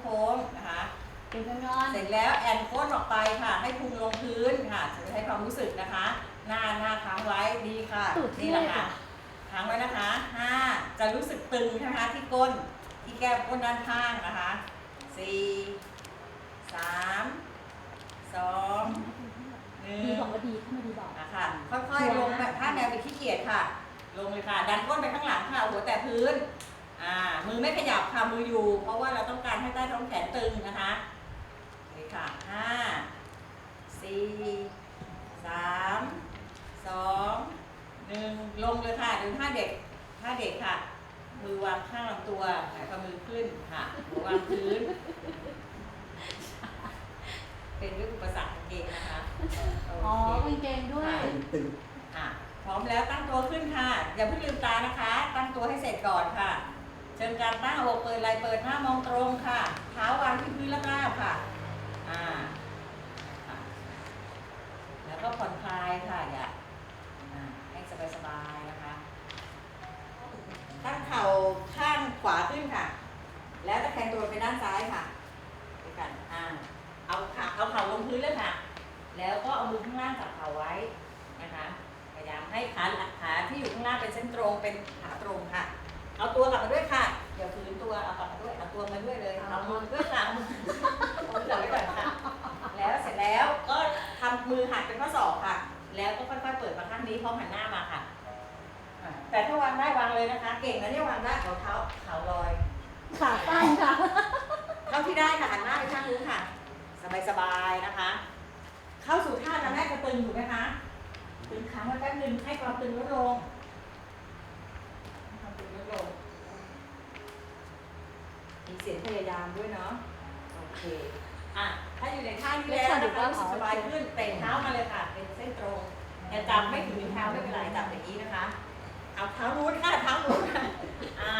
โค้งๆนะคะเป็นกันนอนเสร็จแล้วแอนก้นออกไปค่ะ ให้พุงลงพื้นค่ะจะให้ความรู้สึกนะคะ หน้าหน้าค้างไว้ดีค่ะสุดนี่เท่แหละค่ะค่ะค้างไว้นะคะห้าจะรู้สึกตึงนะคะที่ก้นที่แก้มก้นด้านข้างนะคะสี่สามสองหนึ่งดีบอกว่าดีเข้ามาดีบอกอะค่ะค่อยๆลงแบบท่าแนวไปขี้เกียจค่ะ ลงเลยค่ะ ดันก้นไปข้างหลังค่ะหัวแต่พื้น อ่ามือไม่ขยับค่ะมืออยู่ เพราะว่าเราต้องการให้ใต้ท้องแขนตึงนะคะนี่ค่ะห้าสี่สามสองหนึ่งลงเลยค่ะดูท่าเด็กท่าเด็กค่ะ มือวางข้างลำตัวไหนพมือขึ้นค่ะหัววางพื้น เป็นเรื่องอุปสรรคกางเกงนะคะโออ๋อเค กางเกงด้วยตึง อะพร้อมแล้วตั้งตัวขึ้นค่ะ อย่าเพิ่งลืมตานะคะ ตั้งตัวให้เสร็จก่อนค่ะ เชิญการตั้งอกเปิดไหลเปิดหน้ามองตรงค่ะ เท้าวางที่พื้นราบๆค่ะ อ่า แล้วก็ผ่อนคลายค่ะอย่าอ่าให้สบายๆนะคะ ตั้งเข่าข้างขวาขึ้นค่ะ แล้วตะแคงตัวไปด้านซ้ายค่ะด้วยกัน อ่า เอาขาเอาเข่าลงพื้นเลยค่ะ แล้วก็เอามือข้างล่างจับเข่าไว้นะคะ พยายามให้ขาขาที่อยู่ข้างล่างเป็นเส้นตรงเป็นขาตรงค่ะ เอาตัวกลับมาด้วยค่ะอย่าฝืนตัวเอากลับมาด้วยเอาตัวมาด้วยเลยเอามือด้วยค่ะเอามือเอามือกลับไว้ก่อนค่ะ แล้วเสร็จแล้วก็ทำมือหัดเป็นข้อศอกค่ะ แล้วก็ค่อยๆเปิดมาข้างนี้พร้อมหันหน้ามาค่ะอะแต่ถ้าวางได้วางเลยนะคะ เก่งนะเนี่ยวางได้เอาเท้าเท้าลอย ขาตั้งค่ะเท่าที่ได้ค่ะหันหน้าไปทางนู้นค่ะ สบายๆนะคะ เข้าสู่ท่าตอนแรกจะตึงอยู่ไหมคะตึงค้างไว้แป๊บนึงให้ความตึงลดลงให้ความตึงลดลง มีเสียงพยายามด้วยเนาะโอเคอะถ้าอยู่ในท่านี้แล้วนะคะรู้สึกสบายขึ้นเตะเท้ามาเลยค่ะ เป็นเส้นตรงอย่าจับไม่ถึงนิ้วเท้าไม่เป็นไรจับอย่างนี้นะคะ เอาเท้านู้นค่ะเท้านู้นค่ะอ่า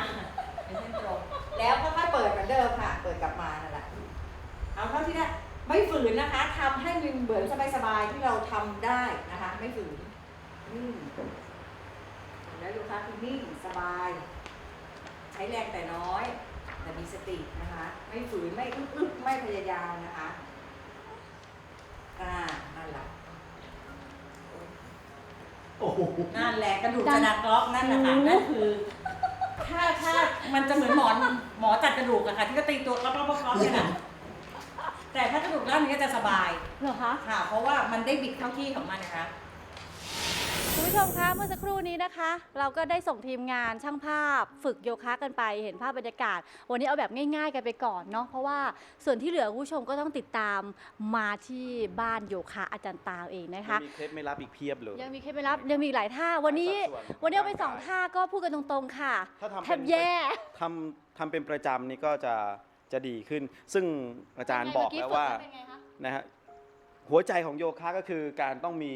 เป็นเส้นตรง แล้วค่อยๆเปิดเหมือนเดิมค่ะ เปิดกลับมานั่นแหละเอาเท่าที่ได้ไม่ฝืนนะคะทำให้มันเหมือนสบายๆที่เราทำได้นะคะ ไม่ฝืนนิ่งแล้วลูกค้าคือนิ่งสบาย ใช้แรงแต่น้อย แต่มีสตินะคะ ไม่ฝืนไม่อึกๆไม่พยายามนะคะอ่านั่นแหละโอ้โหนั่นแหละกระดูกจะดักล็อกนั่นแหละค่ะนั่นคือถ้าถ้ามันจะเหมือนหมอนหมอจัดกระดูกอะค่ะ ที่ก็ตีตัวกล็อกๆๆๆเนี่ยนะแต่ถ้ากระดูกด้านนี้ก็จะสบายเหรอคะค่ะ เพราะว่ามันได้บิดเข้าที่ของมันนะคะ คุณผู้ชมคะเมื่อสักครู่นี้นะคะ เราก็ได้ส่งทีมงานช่างภาพ ฝึกโยคะกันไปเห็นภาพบรรยากาศ วันนี้เอาแบบง่ายๆกันไปก่อนเนาะเพราะว่าส่วนที่เหลือคุณผู้ชมก็ต้องติดตามมาที่บ้านโยคะอาจารย์ตาวเองนะคะมีเคล็ดไม่รับอีกเพียบเลย ยังมีเคล็ดไม่รับยังมีอีกหลายท่าวันนี้สัดส่วนวันนี้เอาไปสองท่าก็พูดกันตรงๆค่ะถ้าทำแทเป็บนแย่ ทำทำเป็นประจำนี่ก็จะจะดีขึ้น ซึ่งอาจารย์บอกแล้วว่าเป็นไงคะนะฮะหัวใจของโยคะก็คือการต้องมี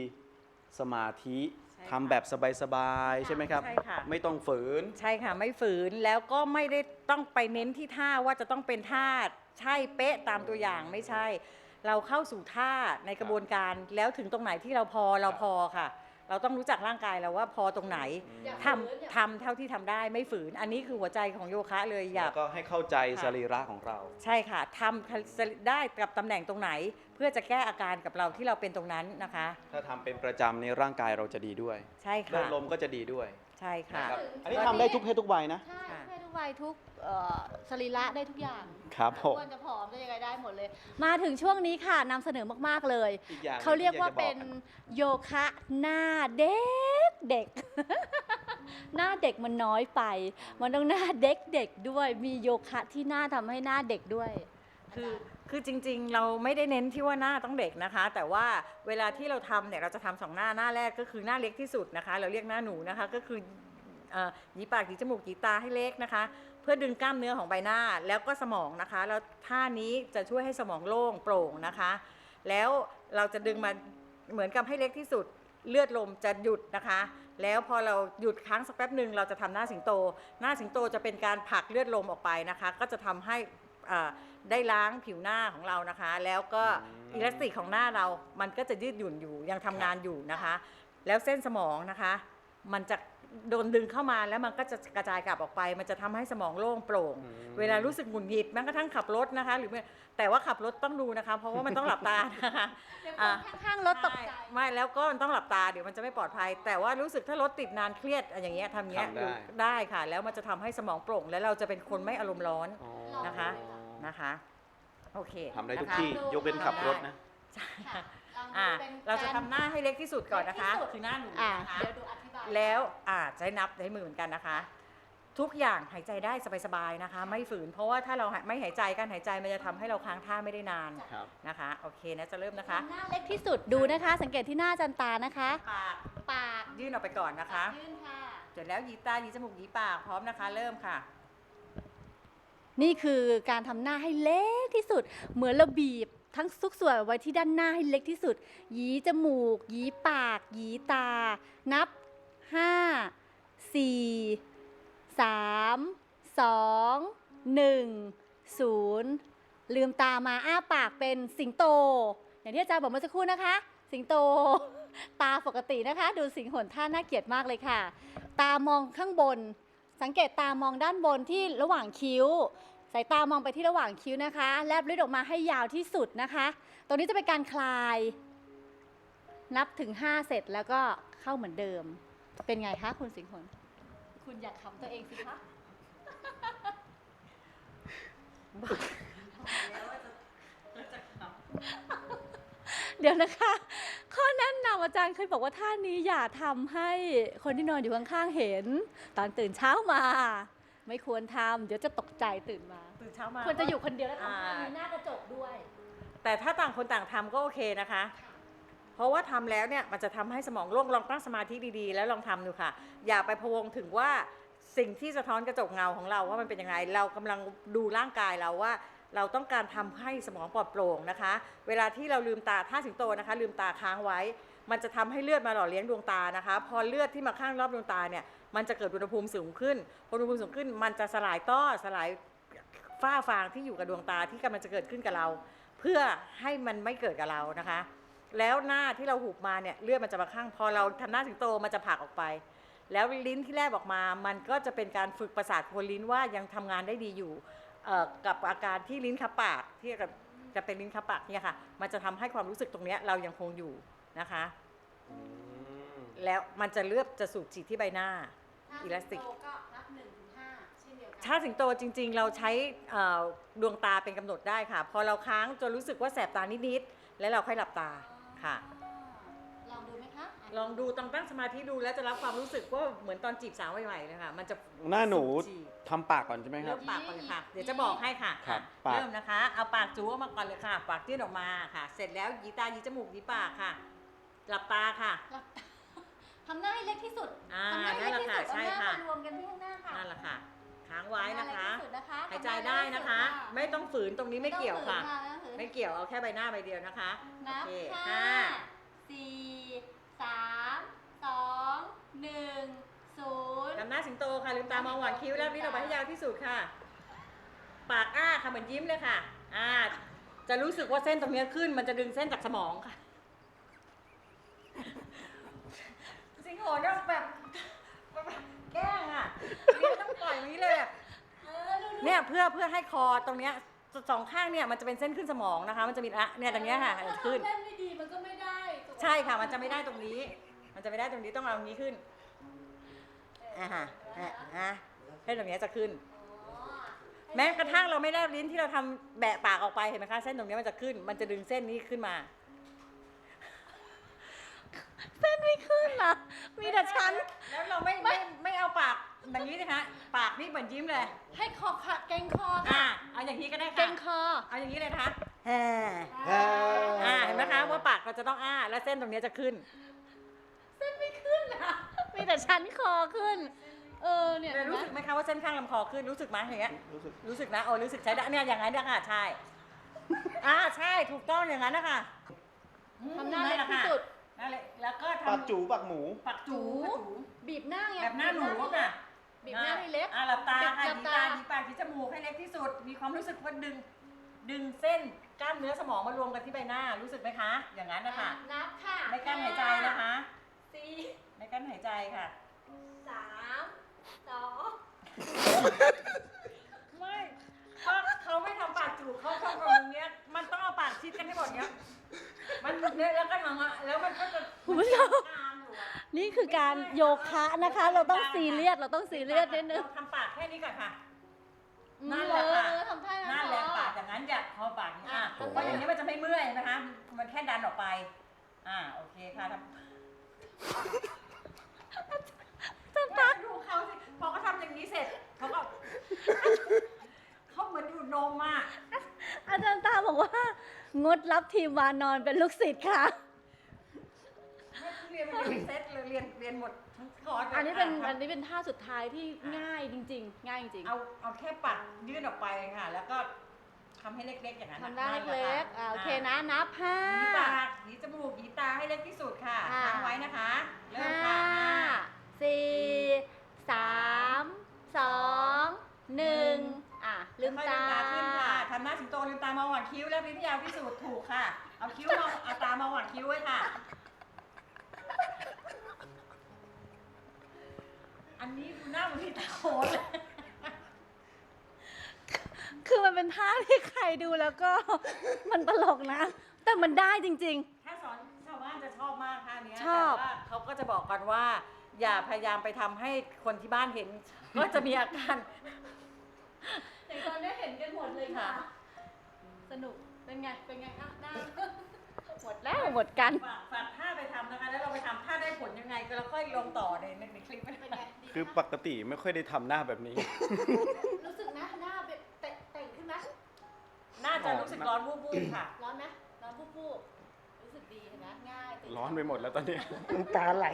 สมาธิใช่ ทำค่ะแบบสบายๆใช่ไหมครับ ใช่ค่ะ ไม่ต้องฝืน ใช่ค่ะ ไม่ฝืนแล้วก็ไม่ได้ต้องไปเน้นที่ท่าว่าจะต้องเป็นท่าใช่เป๊ะตามตัวอย่างไม่ใช่ เราเข้าสู่ท่าในกระบวนการแล้วถึงตรงไหนที่เราพอเราพอค่ะ เราต้องรู้จักร่างกายเราว่าพอตรงไหนอย่าทำฝืนอย่าทำเท่าที่ทำได้ไม่ฝืน อันนี้คือหัวใจของโยคะเลยอย่า แล้วก็ให้เข้าใจค่ะสรีระของเรา ใช่ค่ะทำได้กับตำแหน่งตรงไหน เพื่อจะแก้อาการกับเราที่เราเป็นตรงนั้นนะคะ ถ้าทำเป็นประจำในร่างกายเราจะดีด้วยใช่เลือค่ะดลมก็จะดีด้วยใช่ค่ะ นะครับอันนี้ทำได้ทุกเพศทุกวัยนะ ใช่ค่ะให้ทุก วัยทุกเอ่อสรีระได้ทุกอย่างครับผมอ้วนจะผอมจะยังไงได้หมดเลย มาถึงช่วงนี้ค่ะนำเสนอมากๆเลย อีกอย่างหนึ่งเขาเรียกว่าที่เป็นอยากจะบอกโยคะหน้าเด็กเด็ก หน้าเด็กมันน้อยไป มันต้องหน้าเด็กเด็กด้วย มีโยคะที่หน้าทำให้หน้าเด็กด้วย คือคือจริงๆ เราไม่ได้เน้นที่ว่าหน้าต้องเด็กนะคะ แต่ว่าเวลาที่เราทำเนี่ยเราจะทำสองหน้าหน้าแรกก็คือหน้าเล็กที่สุดนะคะ เราเรียกหน้าหนูนะคะ ก็คือ เอ่อหยีปากหยีจมูกหยีตาให้เล็กนะคะ เพื่อดึงกล้ามเนื้อของใบหน้าแล้วก็สมองนะคะ แล้วท่านี้จะช่วยให้สมองโล่งโปร่งนะคะ แล้วเราจะดึงมาเหมือนกับให้เล็กที่สุดเลือดลมจะหยุดนะคะ แล้วพอเราหยุดค้างสักแป๊บหนึ่งเราจะทำหน้าสิงโต หน้าสิงโตจะเป็นการผลักเลือดลมออกไปนะคะ ก็จะทำให้อ่าได้ล้างผิวหน้าของเรานะคะ แล้วก็อืมอิเล็กตริกของหน้าเรา มันก็จะยืดหยุ่นอยู่ยังทำงานอยู่นะคะ แล้วเส้นสมองนะคะ มันจะ โดนดึงเข้ามาแล้วมันก็จะกระจายกลับออกไป มันจะทำให้สมองโล่งโปร่ง อืม เวลารู้สึกหงุดหงิดแม้กระทั่งขับรถนะคะ หรือไม่แต่ว่าขับรถต้องดูนะคะ เพราะว่ามันต้องหลับตานะคะ เดี๋ยวคอะ นข้างๆรถตกใจใช่ไม่แล้วก็มันต้องหลับตาเดี๋ยวมันจะไม่ปลอดภัย แต่ว่ารู้สึกถ้ารถติดนานเครียดอย่างเงี้ยทำอย่างเงี้ยทำได้ได้ค่ะ แล้วมันจะทำให้สมองโปร่ง แล้วเราจะเป็นคนไม่อารมณ์ร้อนอ๋อนะคะ นะคะ โอเคทำได้ทุกนะคะ ที่ ยกเว้นขับรถนะ ค่ะลองดูอะเป็นเราจะทำหน้าให้เล็กที่สุดก่อนนะคะ เล็กที่สุด คือหน้าหนูอะนะคะ เดี๋ยวดูอธิบาย แล้วอ่าใช้นับใช้มือเหมือนกันนะคะ ทุกอย่างหายใจได้สบายๆนะคะ ไม่ฝืน เพราะว่าถ้าเราไม่หายใจการหายใจมันจะทำให้เราค้างท่าไม่ได้นานครับ นะคะโอเคนะจะเริ่มนะคะหน้าเล็กที่สุดดูนะคะ สังเกตที่หน้าจันตานะคะ ปากปากยื่นออกไปก่อนนะคะ ยื่นค่ะ เสร็จแล้วหยีตาหยีจมูกหยีปากพร้อมนะคะ เริ่มค่ะ นี่คือการทำหน้าให้เล็กที่สุด เหมือนเราบีบทั้งทุกส่วนไว้ที่ด้านหน้าให้เล็กที่สุด หยีจมูก หยีปาก หยีตา นับ 5 4 3 2 1 0ลืมตามาอ้าปากเป็นสิงโต อย่างที่อาจารย์บอกเมื่อสักครู่นะคะ สิงโต ตาปกตินะคะ ดูสิงหนท่าน่าเกลียดมากเลยค่ะ ตามองข้างบน สังเกตตามองด้านบนที่ระหว่างคิ้วสายตามองไปที่ระหว่างคิ้วนะคะ แลบลิ้นออกมาให้ยาวที่สุดนะคะ ตรงนี้จะเป็นการคลาย นับถึง 5 เสร็จแล้วก็เข้าเหมือนเดิม เป็นไงคะคุณสิงห์หนคุณอยากขำตัวเองสิคะเดี๋ยวนะคะ ข้อแนะนำอาจารย์เคยบอกว่าท่านี้อย่าทำให้คนที่นอนอยู่ข้างๆเห็น ตอนตื่นเช้ามา ไม่ควรทำเดี๋ยวจะตกใจตื่นมา ตื่นเช้ามาควรจะอยู่คนเดียวแล้วทำท่าอ่านี้หน้ากระจกด้วย แต่ถ้าต่างคนต่างทำก็โอเคนะคะ เพราะว่าทำแล้วเนี่ยมันจะทำให้สมองโล่งลองตั้งสมาธิดีๆ แล้วลองทำดูค่ะ อย่าไปพะวงถึงว่าสิ่งที่สะท้อนกระจกเงาของเราว่ามันเป็นยังไง เรากำลังดูร่างกายเราว่า เราต้องการทำให้สมองปลอดโปร่งนะคะ เวลาที่เราลืมตาท่าสิงโตนะคะ ลืมตาค้างไว้ มันจะทำให้เลือดมาหล่อเลี้ยงดวงตานะคะ พอเลือดที่มาข้างรอบดวงตาเนี่ยมันจะเกิดอุณหภูมิสูงขึ้นพออุณหภูมิสูงขึ้น มันจะสลายต้อสลายฝ้าฟางที่อยู่กับดวงตาที่กำลังจะเกิดขึ้นกับเรา เพื่อให้มันไม่เกิดกับเรานะคะ แล้วหน้าที่เราหุบมาเนี่ยเลือดมันจะมาข้างพอเราทำหน้าสิงโตมันจะผลักออกไป แล้วลิ้นที่แลบออกมา มันก็จะเป็นการฝึกประสาทโคนลิ้นว่ายังทำงานได้ดีอยู่เอ่อกับอาการที่ลิ้นคับปากที่จะจะเป็นลิ้นคับปากเนี่ยค่ะมันจะทำให้ความรู้สึกตรงเนี้ยเรายังคงอยู่นะคะ อืมแล้วมันจะเลือบจะสูบฉีดที่ใบหน้าอิลาสติก ก็นับหนึ่งถึงห้าเช่นเดียวกัถ้าสิงโตจริงๆ เราใช้เอ่อดวงตาเป็นกำหนดได้ค่ะ พอเราค้างจนรู้สึกว่าแสบตานิดๆ แล้วเราค่อยหลับตา ค่ะ ลองดูไหมคะลองดูต้องตั้งสมาธิดูแล้วจะรับความรู้สึกว่าเหมือนตอนจีบสาวใหม่ๆเลยค่ะ มันจะหน้าหนูจีบทำปากก่อนใช่ไหมครัเริ่บ มปากก่อนเลยค่ะ เดี๋ยวจะบอกให้ค่ะครับอะปาก เริ่มนะคะ เอาปากจูออกมาก่อนเลยค่ะ ปากยื่นออกมาค่ะ เสร็จแล้วหยีตาหยีจมูกหยีปากค่ะ หลับตาค่ะ หลับตาทำหน้าให้เล็กที่สุดอ่าทำหน้าให้เล็กที่สุดนั่นแหละค่ะใช่เอาหน้าค่ะ มารวมกันที่ข้างหน้าค่ะ นั่นแหละค่ะ ค้างไว้นะคะทำหาเล็กที่สุดนะคะ หายใจได้นะคะ ไม่ต้องฝืนตรงนี้ไม่เกี่ยวค่ะ ไม่ต้องฝืนไม่เกี่ยวเอาแค่ใบหน้าใบเดียวนะคะนับโอเคห้าห้าสี่สามสองหนึ่งศูนย์ ทำหน้าสิงโตค่ะลืมตามองหวานคิ้วแล้วนี่เราไปให้ยาวที่สุดค่ะ ปากอ้าค่ะเหมือนยิ้มเลยค่ะอ่าจะรู้สึกว่าเส้นตรงเนี้ยขึ้น มันจะดึงเส้นจากสมองค่ะ สิงโหนแบบ องปล่อยอย่างนี้เลยอะเออดูๆเนี่ยเพื่อเพื่อให้คอตรงเนี้ยสองข้างเนี่ยมันจะเป็นเส้นขึ้นสมองนะคะ มันจะมีอะเนี่ยตรงเนี้ยค่ะถ้าขึ้นทำเล่นไม่ดีมันก็ไม่ได้ถูกไหมใช่ค่ะ มันจะไม่ได้ตรงนี้ มันจะไม่ได้ตรงนี้ต้องเอาตรงนี้ขึ้นอ่าฮะอะอะให้ตรงเนี้ยจะขึ้น อ๋อแม้กระทั่งเราไม่แลบลิ้นที่เราทำแบะปากออกไปเห็นไหมคะเส้นตรงเนี้ยมันจะขึ้น มันจะดึงเส้นนี้ขึ้นมา เส้นไม่ขึ้นนะมีแต่ชั้นแล้วเราไม่ไม่ไม่เอาปากแบบนี้นะคะปากนี่เหมือนยิ้มเลย ให้คอค่ะเก่งคออ่าค่ะเอาอย่างนี้ก็ได้เก่ค่ะงคอ เอาอย่างนี้เลยนะคะแฮ่อ่าอ่าเห็นไหมคะว่าปากเราจะต้องอ้าแล้วเส้นตรงเนี้ยจะขึ้น เส้นไม่ขึ้นนะมีแต่ชั้นคอขึ้น เออเนี่ยแต่เห็นรู้ไหมสึกไหมคะว่าเส้นข้างลำคอขึ้นรู้สึกไหมอย่างเงี้ยรู้สึกรู้สึกนะโอ้รู้สึกใช้ได้เนี่ยอย่างนั้นเนี่ยค่ะใช่ อ่าใช่ถูกต้องอย่างนั้นนะคะทำหน้าเล็กที่สุด นั่นแหละแล้วก็ปากทำจูปากหมูปากจูบีบหน้าไงแบบหน้าหนูค่ะบีบหน้าให้เล็กอ่าหลับตาค่ะหลัดีบตาตาดีปากดีจมูกให้เล็กที่สุด มีความรู้สึกว่าดึง ดึงเส้นกล้ามเนื้อสมองมารวมกันที่ใบหน้ารู้สึกไหมคะ อย่างนั้นนะคะนับค่ะไม่กั้นหายใจนะคะสี่ไม่กั้นหายใจค่ะสามสองไม่เพราะเขาไม่ทำปากจูบเขาทำแบบเนี้ยมันต้องเอาปากชิดกันให้หมดเนี้ยมัน เนี่ยแล้วก็ทำอะแล้วมันก็จะคุณผู้ชม ตามอยู่อะนี่คือการโยคะนะคะ เราต้องซีเรียสเราต้องซีเรียสนิดนึงเราทำปากแค่นี้ก่อนค่ะอืมนั่นแหละค่ะ เออทำท่านั่นแหละปากอย่างนั้นอย่าพอปากนี้อะอะเพราะอย่างนี้มันจะไม่เมื่อยนะคะ มันแค่ดันออกไป อ่าโอเคค่ะทำจะดูเขาสิพอเขาทำอย่างนี้เสร็จเขาก็เขาเหมือนดูดนมอะ อาจารย์ตาบอกว่า งดรับทีมวานอนเป็นลูกศิษย์ค่ะ เรียนมันเป็นเซตเลยเรียนเรียนหมดทั้งคอร์สลยอันนี้เป็นค่ะอันนี้เป็นท่าสุดท้ายที่ง่ายจริง ๆ ง่ายจริงเอาเอาแค่ปัดยื่นออกไปค่ะ แล้วก็ทำให้เล็กๆอย่างนั้นทำได้นั่นแหะเล็กๆค่ะอ่าโอเคนะนับห้า หยีปากหยีจมูกหยีตาให้เล็กที่สุดค่ะค่ะทำไว้นะคะเริ่มห้าค่ะสี่สามสองหนึ่ง อะลืมค่อยตา ลืมตาขึ้นค่ะทำหน้าสิงโตลืมตามองหว่างคิ้วแล้วพิมพ์ยาวที่สุดถูกค่ะ เอาคิ้วมองเอาตามองหว่างคิ้วไว้ค่ะ อันนี้ดูหน้าเหมือนที่ตาโหดเลยคือมันเป็นท่าที่ใครดูแล้วก็ มันตลกนะ แต่มันได้จริง ถ้าสอนชาวบ้านจะชอบมากท่าเนี้ยชอบ แต่ว่าเขาก็จะบอกกันว่า อย่าพยายามไปทำให้คนที่บ้านเห็น ก็จะมีอาการ ๆอย่างตอนนี้เห็นกันห มดเลยค่ะ สนุก เป็นไง เป็นไงอะได้ หมดแล้วหมดกัน ฝากฝากท่าไปทำนะคะ แล้วเราไปทำท่าได้ผลยังไง ก็เราค่อยลงต่อในในในคลิปเป็นไงดีคือปกติไม่ค่อยได้ทำหน้าแบบนี้ รู้สึกนะหน้าเป็นเตะเต่งขึ้นไหมน่าจะรู้สึกร้อนวูบๆค่ะ ร้อนไหมร้อนปุ๊บปุ๊บรู้สึกดีเห็นไหมง่ายตื่ร้อนไปหมดแล้วตอนนี้ น้ำตาไหล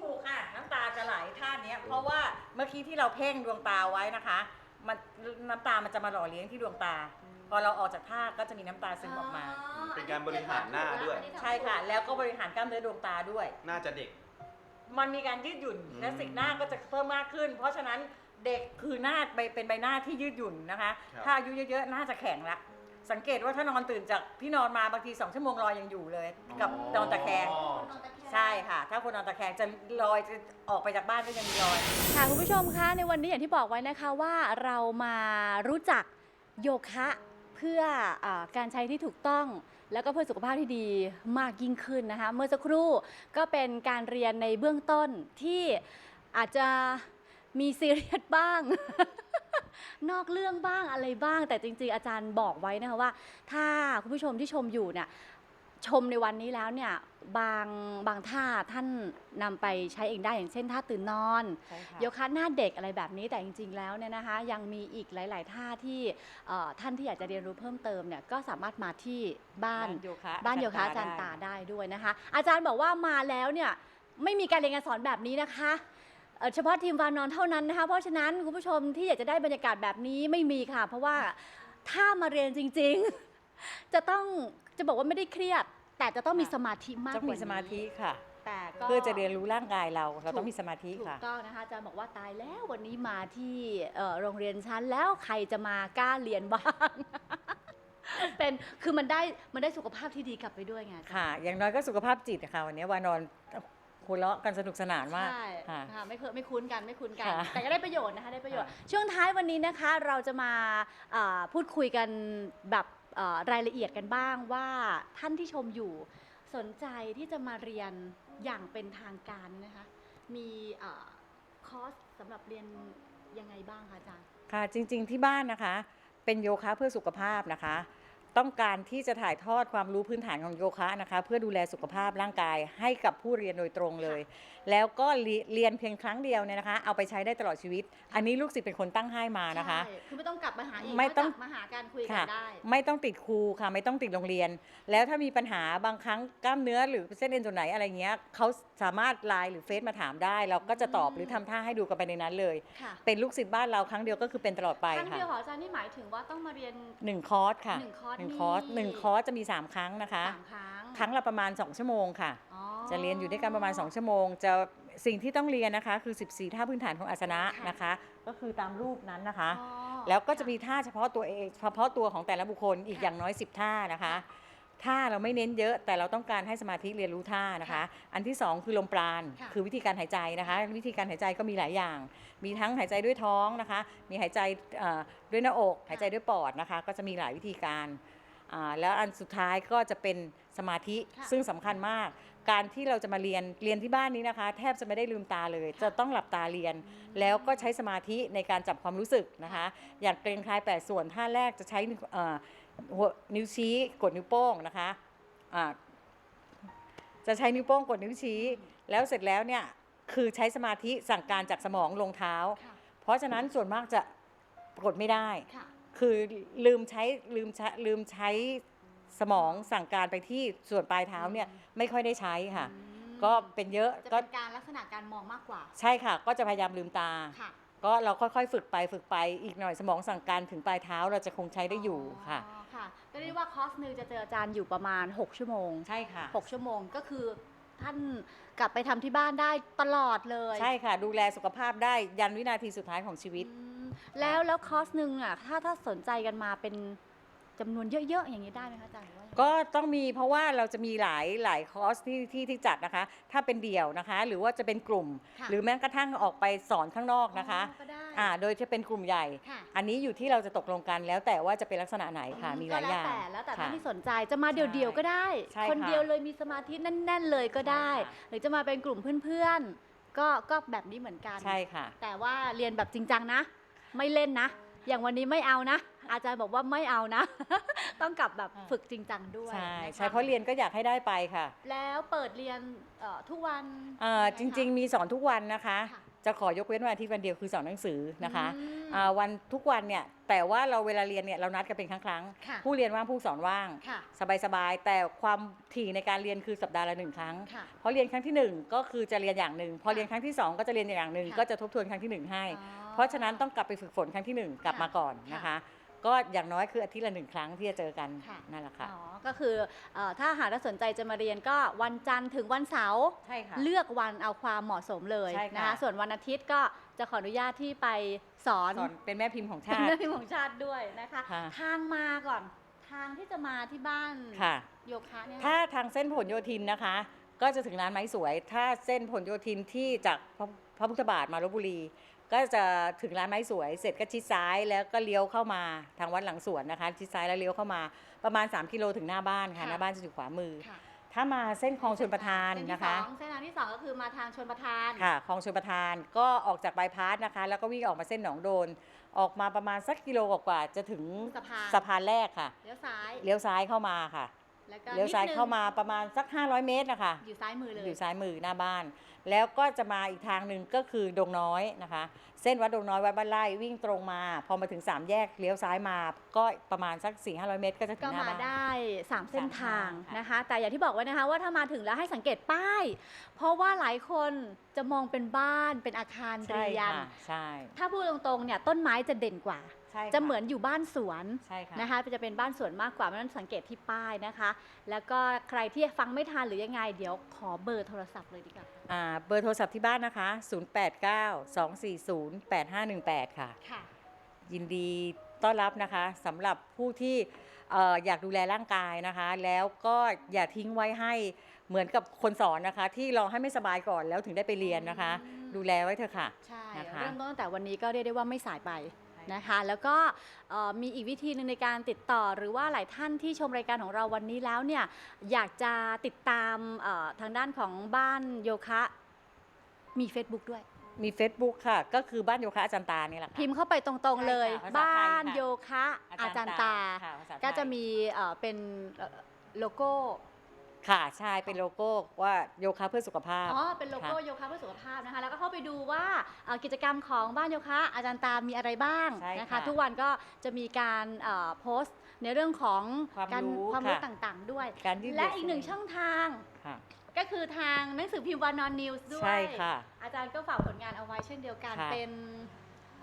ถูกค่ะน้ำตาจะไหลท่าเนี้ยเพราะว่าเมื่อกี้ที่เราเพ่งดวงตาไว้นะคะ มันน้ำตามันจะมาหล่อเลี้ยงที่ดวงตา พอเราออกจากท่าก็จะมีน้ำตาซึมออกมา เป็นการบริหารหน้าด้วย ใช่ค่ะ แล้วก็บริหารกล้ามเนื้อดวงตาด้วย น่าจะเด็ก มันมีการยืดหยุ่นอืมและสีหน้าก็จะเพิ่มมากขึ้น เพราะฉะนั้นเด็กคือหน้าไปเป็นใบหน้าที่ยืดหยุ่นนะคะครับถ้าอายุเยอะๆหน้าจะแข็งละ สังเกตว่าถ้านอนตื่นจากที่นอนมาบางทีสองชั่วโมงรอยยังอยู่เลย กับนอนตะแคง ใช่ค่ะ ถ้าคนนอนตะแคงจะลอยจะออกไปจากบ้านก็ยังมีรอย ค่ะคุณผู้ชมคะในวันนี้อย่างที่บอกไว้นะคะว่าเรามารู้จักโยคะเพื่ออาการใช้ที่ถูกต้อง แล้วก็เพื่อสุขภาพที่ดีมากยิ่งขึ้นนะคะเมื่อสักครู่ก็เป็นการเรียนในเบื้องต้นที่อาจจะมีซีเรียสบ้าง นอกเรื่องบ้างอะไรบ้าง แต่จริง ๆ อาจารย์บอกไว้นะคะว่า ถ้าคุณผู้ชมที่ชมอยู่เนี่ยชมในวันนี้แล้วเนี่ยบางบางท่าท่านนำไปใช้เองได้อย่างเช่นท่าตื่นนอนใช่ค่ะโยคะหน้าเด็กอะไรแบบนี้แต่จริง ๆ แล้วเนี่ยนะคะ ยังมีอีกหลาย ๆ ท่าที่เอ่อท่านที่อยากจะเรียนรู้เพิ่มเติมเนี่ยก็สามารถมาที่บ้านโยคะบ้านโยคะอาจารย์ตาได้ด้วยนะคะ อาจารย์บอกว่ามาแล้วเนี่ยไม่มีการเรียนการสอนแบบนี้นะคะ เอ่อเฉพาะทีมวานอนเท่านั้นนะคะเพราะฉะนั้นคุณผู้ชมที่อยากจะได้บรรยากาศแบบนี้ไม่มีค่ะ เพราะว่าถ้ามาเรียนจริง ๆ จะต้องจะบอกว่าไม่ได้เครียด แต่จะต้องมีสมาธิมากต้องกมีว่านี้สมาธิค่ะ แต่ก็ เพื่อจะเรียนรู้ร่างกายเราเราต้องมีสมาธิถูค่ะกต้องนะคะอาจารย์บอกว่าตายแล้ววันนี้มาที่เอ่อโรงเรียนชั้นแล้วใครจะมากล้าเรียนบ้าง เป็นคือมันได้มันได้สุขภาพที่ดีกลับไปด้วยไงอาจารย์ ค่ะ อย่างน้อยก็สุขภาพจิตค่ะวันนี้วานอน หัวเราะกันสนุกสนานมากใช่ค่ะ ค่ะไม่เคยไม่คุ้นกันไม่คุ้นกัน ค่ะ แต่ก็ได้ประโยชน์นะคะได้ประโยชน์ค่ะช่วงท้ายวันนี้นะคะเราจะมาอ่าพูดคุยกันแบบเอ่อรายละเอียดกันบ้างว่าท่านที่ชมอยู่สนใจที่จะมาเรียนอย่างเป็นทางการนะคะ มีเอ่อคอร์สสำหรับเรียนยังไงบ้างคะอาจารย์ ค่ะจริงๆที่บ้านนะคะ เป็นโยคะเพื่อสุขภาพนะคะ ต้องการที่จะถ่ายทอดความรู้พื้นฐานของโยคะนะคะ เพื่อดูแลสุขภาพร่างกายให้กับผู้เรียนโดยตรงเลย แล้วก็เรีเรียนเพียงครั้งเดียวเนี่ยนะคะ เอาไปใช้ได้ตลอดชีวิต อันนี้ลูกศิษย์เป็นคนตั้งให้มานะคะใช่คือไม่ต้องกลับมาหาอีกไม่ต้องนกจากมาหาการคุยกัค่ะนได้ ไม่ต้องติดครูค่ะ ไม่ต้องติดโรงเรียน แล้วถ้ามีปัญหาบางครั้งกล้ามเนื้อหรือเส้นเอ็นส่วนไหนอะไรเงี้ยเขาสามารถไลน์หรือเฟซมาถามได้ เราก็จะตอบอืมหรือทำท่าให้ดูกันไปในนั้นเลยค่ะเป็นลูกศิษย์บ้านเราครั้งเดียวก็คือเป็นตลอดไปครั้งค่ะเดียวของอาจารย์นี่หมายถึงว่าต้องมาเรียนหนึ่งคอร์สค่ะหนึ่งคอร์สหนึ่งคอร์สนี่หนึ่งคอร์สจะมี 3 ครั้งนะคะ สามครั้งครั้งละประมาณ 2 ชั่วโมงค่ะ อ๋อจะเรียนอยู่ด้วยกันประมาณ 2 ชั่วโมง จะสิ่งที่ต้องเรียนนะคะ คือ 14 ท่าพื้นฐานของอาสนะค่ะนะคะ ก็คือตามรูปนั้นนะคะ อ๋อ แล้วก็จะมีท่าเฉพาะตัวเองเฉพาะตัวของแต่ละบุคคลอีกค่ะอย่างน้อย 10 ท่านะคะท่าเราไม่เน้นเยอะ แต่เราต้องการให้สมาธิเรียนรู้ท่านะคะอันที่สองคือลมปราณค่ะ คือวิธีการหายใจนะคะ วิธีการหายใจก็มีหลายอย่าง มีทั้งหายใจด้วยท้องนะคะ มีหายใจเอ่อด้วยหน้าอก หายใจด้วยปอดนะคะ ก็จะมีหลายวิธีการ อ่าแล้วอันสุดท้ายก็จะเป็นสมาธิค่ะ ซึ่งสำคัญมาก การที่เราจะมาเรียนเรียนที่บ้านนี้นะคะ แทบจะไม่ได้ลืมตาเลย จะต้องหลับตาเรียน แล้วก็ใช้สมาธิในการจับความรู้สึกนะคะ อย่างเกรงคลายแปดส่วนท่าแรกจะใช้เอ่อหัวนิ้วชี้กดนิ้วโป้งนะคะอ่า จะใช้นิ้วโป้งกดนิ้วชี้ แล้วเสร็จแล้วเนี่ยคือใช้สมาธิสั่งการจากสมองลงเท้า ค่ะ เพราะฉะนั้นส่วนมากจะกดไม่ได้ ค่ะ คือลืมใช้ลืมใช้ลืมใช้สมองสั่งการไปที่ส่วนปลายเท้าเนี่ยไม่ค่อยได้ใช้ค่ะอืมก็เป็นเยอะจะก็เป็นการลักษณะการมองมากกว่า ใช่ค่ะ ก็จะพยายามลืมตา ค่ะ ก็เราค่อยๆ ฝึกไปฝึกไปอีกหน่อยสมองสั่งการถึงปลายเท้าเราจะคงใช้ได้อยู่ค่ะ อ๋อค่ะก็เรียกว่าคอร์สหนึงจะเจออาจารย์อยู่ประมาณ 6 ชั่วโมง ใช่ค่ะ 6 ชั่วโมงก็คือท่านกลับไปทำที่บ้านได้ตลอดเลยใช่ค่ะ ดูแลสุขภาพได้ยันวินาทีสุดท้ายของชีวิต อืม แล้วแล้วคอร์สหนึ่งอะถ้าถ้าสนใจกันมาเป็นจำนวนเยอะๆ อย่างนี้ได้ไหมคะอาจารย์หรือว่ายังไงก็ต้องมีเพราะว่าเราจะมีหลายหลายคอร์สที่ที่ที่จัดนะคะ ถ้าเป็นเดี่ยวนะคะ หรือว่าจะเป็นกลุ่ม ค่ะหรือแม้กระทั่งออกไปสอนข้างนอกนะคะอ๋อก็ได้อ่าโดยจะเป็นกลุ่มใหญ่ ค่ะ อันนี้อยู่ที่เราจะตกลงกันแล้วแต่ว่าจะเป็นลักษณะไหนค่ะมีหลายอย่างก็แล้วแต่แล้วแต่ค่ะ ท่านที่สนใจจะมาเดี่ยวๆก็ได้ ใช่คนค่ะเดียวเลยมีสมาธิแน่น ๆ เลยก็ได้ ใช่ค่ะ หรือจะมาเป็นกลุ่มเพื่อนๆ ก็ก็แบบนี้เหมือนกัน ใช่ค่ะ แต่ว่าเรียนแบบจริงจังนะ ไม่เล่นนะ อย่างวันนี้ไม่เอานะ อาจารย์บอกว่าไม่เอานะ ต้องกลับแบบอ่าฝึกจริงจังด้วยใช่นะคะใช่เพราะเรียนก็อยากให้ได้ไปค่ะ แล้วเปิดเรียนเอ่อทุกวันอ่าจริง ๆ มีสอนทุกวันนะคะค่ะ จะขอยกเว้นวันอาทิตย์วันเดียวคือสอนหนังสือนะคะอืมอ่าวันทุกวันเนี่ยแต่ว่าเราเวลาเรียนเนี่ยเรานัดกันเป็นครั้งค่ะๆผู้เรียนว่างผู้สอนว่าง ค่ะสบายๆ แต่ความถี่ในการเรียนคือสัปดาห์ละหนึ่งครั้ง ค่ะเพราะเรียนครั้งที่หนึ่งก็คือจะเรียนอย่างหนึ่งพอค่ะเรียนครั้งที่สองก็จะเรียนอย่างหนึ่งค่ะก็จะทบทวนครั้งที่หนึ่งให้ อ๋อเพราะฉะนั้นต้องกลับไปฝึกฝนครั้งที่หนึ่งกลับค่ะมาก่อนนะคะ ก็อย่างน้อยคืออาทิตย์ละหนึ่งครั้งที่จะเจอกันค่ะ นั่นแหละค่ะ อ๋อ ก็คือเอ่อถ้าหากว่าสนใจจะมาเรียนก็วันจันทร์ถึงวันเสาร์ใช่ค่ะ เลือกวันเอาความเหมาะสมเลยใช่ค่ะ นะคะส่วนวันอาทิตย์ก็จะขออนุญาตที่ไปสอนสอนเป็นแม่พิมพ์ของเป็นชาติ เรื่องพิมพ์ของชาติด้วยนะคะ ค่ะ ทางมาก่อนทางที่จะมาที่บ้านค่ะ โยคะเนี่ยถ้าทางเส้นผลโยธินนะคะ ก็จะถึงร้านไม้สวย ถ้าเส้นผลโยธินที่จากพระพระพุทธบาทมาลบบุรี ก็จะถึงร้านไม้สวยเสร็จก็ชิดซ้ายแล้วก็เลี้ยวเข้ามาทางวัดหลังสวนนะคะชิดซ้ายแล้วเลี้ยวเข้ามาประมาณ 3 กิโลถึงหน้าบ้านค่ะ หน้าบ้านจะอยู่ขวามือ ค่ะถ้ามาเส้นคลองชลประทานเส้นที่นะคะ สองเส้นทางที่สองก็คือมาทางชนประทาน ค่ะคลองชลประทานก็ออกจากบายพาสนะคะ แล้วก็วิ่งออกมาเส้นหนองโดน ออกมาประมาณสักกิโลกว่าๆจะถึงสะพานสะพานแรกค่ะเลี้ยวซ้ายเลี้ยวซ้ายเข้ามาค่ะ แล้วก็เลี้ยวซ้ายนิดนึงเข้ามาประมาณสัก 500 เมตรนะคะอยู่ซ้ายมือเลย อยู่ซ้ายมือหน้าบ้าน แล้วก็จะมาอีกทางหนึ่งก็คือดงน้อยนะคะ เส้นวัดดงน้อยวัดบ้านไร่วิ่งตรงมา พอมาถึง 3 แยกเลี้ยวซ้ายมา ก็ประมาณสัก 4 500 เมตร ก็จะถึก็งหน้ามาบ้าน ได้ 3 เส้นทางค่ะนะคะ แต่อย่างที่บอกไว้นะคะว่าถ้ามาถึงแล้วให้สังเกตป้าย เพราะว่าหลายคนจะมองเป็นบ้านเป็นอาคารใช่เรียน ค่ะใช่ ถ้าพูดตรงๆเนี่ยต้นไม้จะเด่นกว่า ใช่ค่จะเหมือนอยู่บ้านสวนใช่ค่ะนะคะจะเป็นบ้านสวนมากกว่าเพราะฉะนั้นสังเกตที่ป้ายนะคะ แล้วก็ใครที่ฟังไม่ทันหรือยังไง เดี๋ยวขอเบอร์โทรศัพท์เลยดีกว่าอ่าเบอร์โทรศัพท์ที่บ้านนะคะ 089-240-8518 ค่ะ ค่ะ ยินดีต้อนรับนะคะสำหรับผู้ที่เอ่ออยากดูแลร่างกายนะคะ แล้วก็อย่าทิ้งไว้ให้เหมือนกับคนสอนนะคะ ที่รอให้ไม่สบายก่อนแล้วถึงได้ไปเรียนนะคะ อืม ดูแลไว้เถอะค่ะ ใช่นะคะ เริ่มต้นตั้งแต่วันนี้ก็เรียกได้ว่าไม่สายไป นะคะแล้วก็เอ่อมีอีกวิธีหนึ่งในการติดต่อหรือว่าหลายท่านที่ชมรายการของเราวันนี้แล้วเนี่ยอยากจะติดตามเอ่อทางด้านของบ้านโยคะมี Facebook ด้วยมี Facebook ค่ะ ก็คือบ้านโยคะอาจารย์ตานี่แหละค่ะ พิมพ์เข้าไปตรงๆเลย ใช่ค่ะภาษาไทยบ้านค่ะโยคะอาจารย์ตาค่ะภาษาไทย ก็จะมีเอ่อเป็นเอ่อโลโก้ ค่ะใช่เป็นโลโก้ว่าโยคะเพื่อสุขภาพ อ๋อ เป็นโลโก้ค่ะโยคะเพื่อสุขภาพนะคะ แล้วก็เข้าไปดูว่าเอ่อกิจกรรมของบ้านโยคะอาจารย์ตามีอะไรบ้างใช่นะคะค่ะทุกวันก็จะมีการเอ่อโพสต์ในเรื่องของความการรู้ความรู้ค่ะ ต่างๆด้วย การยืดเหยียดและอีกหนึ่งช่องทางค่ะก็คือทางหนังสือพิมพ์วานอนนิวส์ด้วย ใช่ค่ะ อาจารย์ก็ฝากผลงานเอาไว้เช่นเดียวกันค่ะ เป็น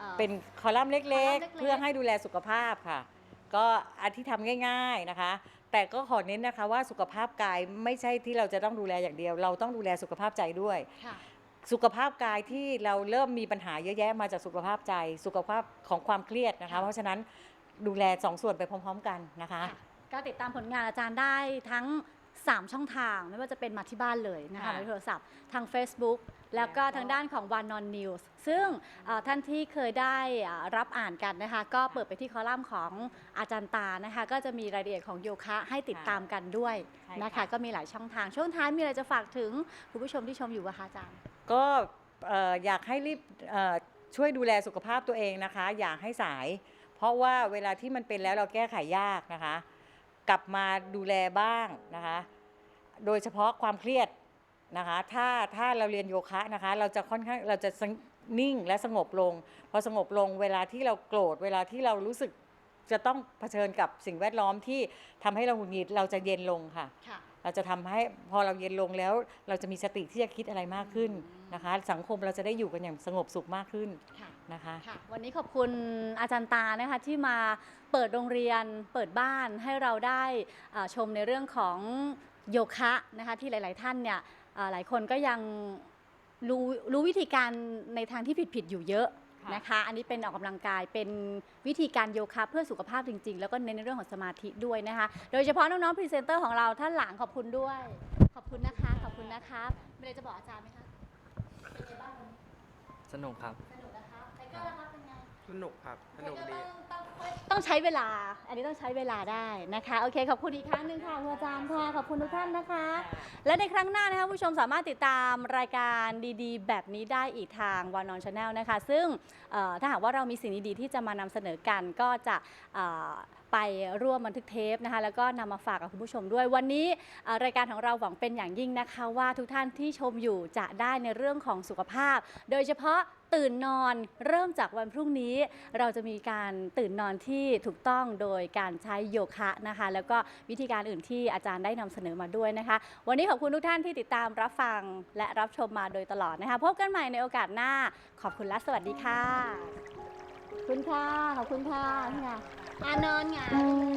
อ่อ เป็นคอลัมน์เล็กคอลัมน์เล็กๆ ๆ เพื่อให้ดูแลสุขภาพค่ะ ก็อาที่ทำง่าย ๆนะคะ แต่ก็ขอเน้นนะคะว่าสุขภาพกายไม่ใช่ที่เราจะต้องดูแลอย่างเดียว เราต้องดูแลสุขภาพใจด้วย ค่ะ สุขภาพกายที่เราเริ่มมีปัญหาเยอะแยะมาจากสุขภาพใจ สุขภาพของความเครียดนะคะ ค่ะ เพราะฉะนั้นดูแลสองส่วนไปพร้อม ๆ กันนะคะค่ะก็ติดตามผลงานอาจารย์ได้ทั้ง 3 ช่องทาง ไม่ว่าจะเป็นมาที่บ้านเลยนะคะค่ะ ในโทรศัพท์ทาง Facebook แล้วก็ทางด้านของ One Non News ซึ่งเอ่อท่านที่เคยได้อ่ารับอ่านกันนะคะ ก็เปิดไปที่คอลัมน์ของอาจารย์ตานะคะ ก็จะมีรายละเอียดของโยคะให้ติดตามกันด้วยใช่นะคะค่ะก็มีหลายช่องทางช่วงท้ายมีอะไรจะฝากถึงคุณผู้ชมที่ชมอยู่อะคะอาจารย์ ก็เอ่ออยากให้รีบเอ่อช่วยดูแลสุขภาพตัวเองนะคะ อย่าให้สาย เพราะว่าเวลาที่มันเป็นแล้วเราแก้ไขยากนะคะ กลับมาดูแลบ้างนะคะ โดยเฉพาะความเครียด นะคะ ถ้าถ้าเราเรียนโยคะนะคะ เราจะค่อนข้างเราจะสงนิ่งและสงบลง พอสงบลงเวลาที่เราโกรธเวลาที่เรารู้สึกจะต้องเผชิญกับสิ่งแวดล้อมที่ทำให้เราหงุดหงิดเราจะเย็นลงค่ะค่ะเราจะทำให้พอเราเย็นลงแล้ว เราจะมีสติที่จะคิดอะไรมากขึ้นนะคะ สังคมเราจะได้อยู่กันอย่างสงบสุขมากขึ้นค่ะนะคะค่ะวันนี้ขอบคุณอาจารย์ตานะคะที่มาเปิดโรงเรียนเปิดบ้านให้เราได้เอ่อชมในเรื่องของโยคะนะคะที่หลาย ๆ ท่านเนี่ยเอ่อ หลายคนก็ยังรู้รู้วิธีการในทางที่ผิดๆอยู่เยอะค่ะนะคะ อันนี้เป็นออกกำลังกายเป็นวิธีการโยคะเพื่อสุขภาพจริง ๆ แล้วก็เน้นในเรื่องของสมาธิด้วยนะคะ โดยเฉพาะน้องๆพรีเซนเตอร์ของเราท่านหลังขอบคุณด้วย ขอบคุณนะคะ ขอบคุณนะคะมีอะไรจะบอกอาจารย์ไหมคะเป็นไงบ้างวันนี้สนุกครับสนุกนะคะไทเกอร์ล่ะคะเป็นไง สนุกครับ สนุกดีต้องต้องใช้เวลา อันนี้ต้องใช้เวลาได้นะคะ โอเค ขอบคุณอีกครั้งหนึ่งค่ะคุณอาจารย์ค่ะ ขอบคุณทุกท่านนะคะ และในครั้งหน้านะคะผู้ชมสามารถติดตามรายการดีๆ แบบนี้ได้อีกทางวานอนชาแนลนะคะ ซึ่งเอ่อถ้าหากว่าเรามีสิ่งดีๆที่จะมานำเสนอกันก็จะเอ่อ ไปร่วมบันทึกเทปนะคะ แล้วก็นำมาฝากกับคุณผู้ชมด้วย วันนี้รายการของเราหวังเป็นอย่างยิ่งนะคะ ว่าทุกท่านที่ชมอยู่จะได้ในเรื่องของสุขภาพ โดยเฉพาะตื่นนอนเริ่มจากวันพรุ่งนี้ เราจะมีการตื่นนอนที่ถูกต้องโดยการใช้โยคะนะคะ แล้วก็วิธีการอื่นที่อาจารย์ได้นำเสนอมาด้วยนะคะ วันนี้ขอบคุณทุกท่านที่ติดตามรับฟังและรับชมมาโดยตลอดนะคะ พบกันใหม่ในโอกาสหน้า ขอบคุณและสวัสดีค่ะ ขอบคุณค่ะ ขอบคุณค่ะนี่ค่ะอานอนหงาย